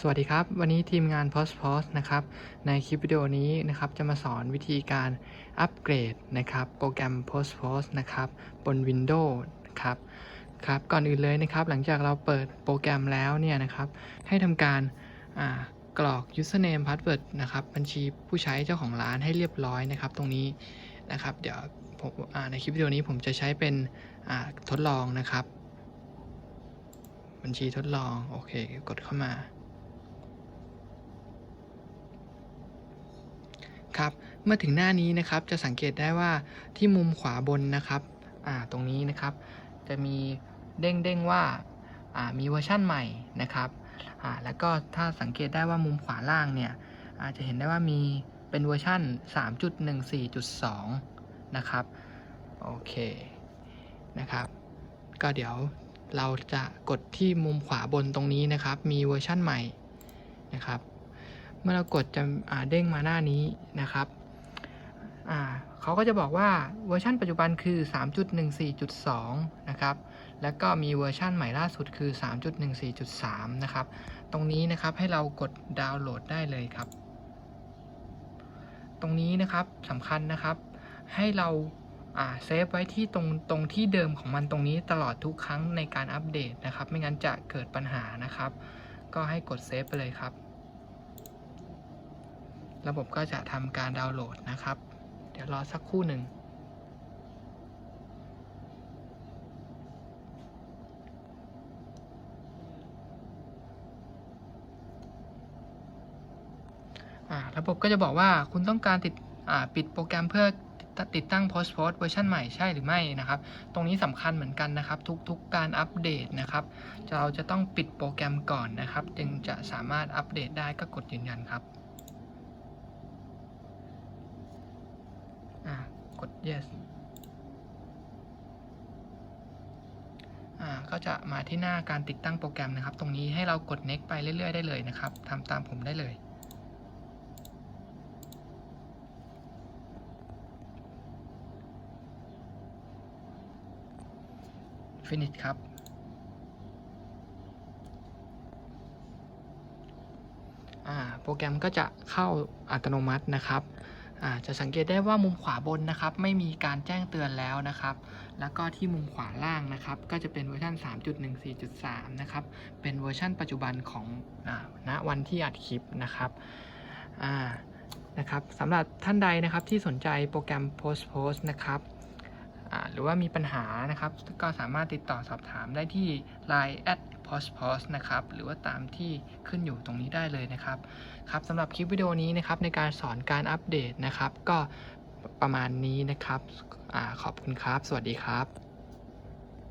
สวัสดีครับ วันนี้ทีมงาน Post Post นะครับ ในคลิปวิดีโอนี้นะครับ จะมาสอนวิธีการอัปเกรดนะครับ โปรแกรม Post Post นะครับ บน Windows นะครับครับ ก่อนอื่นเลยนะครับ หลังจากเราเปิดโปรแกรมแล้วเนี่ยนะครับ ให้ทำการกรอก username password นะครับ บัญชีผู้ใช้เจ้าของร้านให้เรียบร้อยนะครับ ตรงนี้นะครับ เดี๋ยวผมในคลิปวิดีโอนี้ผมจะใช้เป็นทดลองนะครับ บัญชีทดลอง โอเค กดเข้ามา ครับเมื่อถึงหน้านี้นะครับจะสังเกตได้ว่าที่มุมขวาบนนะครับอ่าตรงนี้นะครับ จะมีเด้งเด้งๆว่าอ่ามีเวอร์ชั่นใหม่นะครับอ่าแล้วก็ถ้าสังเกตได้ว่ามุมขวาล่างเนี่ยอาจจะเห็นได้ว่ามีเป็นเวอร์ชั่น 3.14.2 นะครับโอเคนะครับ ก็เดี๋ยวเราจะกดที่มุมขวาบนตรงนี้นะครับ มีเวอร์ชั่นใหม่นะครับ เมื่อเรากดจะเด้งมาหน้านี้นะครับเขาก็จะบอกว่าเวอร์ชันปัจจุบันคือ 3.14.2 นะครับ แล้วก็มีเวอร์ชันใหม่ล่าสุดคือ 3.14.3 นะครับ ตรงนี้นะครับให้เรากดดาวน์โหลดได้เลยครับ ตรงนี้นะครับสำคัญนะครับ ให้เราอ่าเซฟไว้ที่ตรงตรงที่เดิมของมันตรงนี้ตลอดทุกครั้งในการอัปเดตนะครับ ไม่งั้นจะเกิดปัญหานะครับ ก็ให้กดเซฟไปเลยครับ ระบบก็จะทำการดาวน์โหลดนะครับ เดี๋ยวรอสักครู่หนึ่ง ระบบก็จะบอกว่าคุณต้องการติดปิดโปรแกรมเพื่อติดตั้ง Post Post เวอร์ชันใหม่ใช่หรือไม่นะครับ ตรงนี้สำคัญเหมือนกันนะครับ ทุกๆการอัปเดตนะครับเราจะต้องปิดโปรแกรมก่อนนะครับ จึงจะสามารถอัปเดตได้ก็กดยืนยันครับ อ่ากด yes ก็จะมาที่หน้าการติดตั้งโปรแกรมนะครับ ตรงนี้ให้เรากด next ไปเรื่อยๆ ได้เลยนะครับทำตามผมได้เลย finish ครับโปรแกรมก็จะเข้าอัตโนมัตินะครับ จะสังเกตได้ว่ามุมขวาบนนะครับ ไม่มีการแจ้งเตือนแล้วนะครับ แล้วก็ที่มุมขวาล่างนะครับ ก็จะเป็นเวอร์ชัน3.14.3 นะครับ เป็นเวอร์ชันปัจจุบันของณวันที่อัดคลิปนะครับนะครับสำหรับท่านใดนะครับที่สนใจโปรแกรม Post Post นะครับหรือว่ามีปัญหานะครับ ก็สามารถติดต่อสอบถามได้ที่ Line at post post นะครับ หรือว่าตามที่ขึ้นอยู่ตรงนี้ได้เลยนะครับ ครับสำหรับคลิปวิดีโอนี้นะครับในการสอนการอัปเดตนะครับ ก็ประมาณนี้นะครับอขอบคุณครับ สวัสดีครับ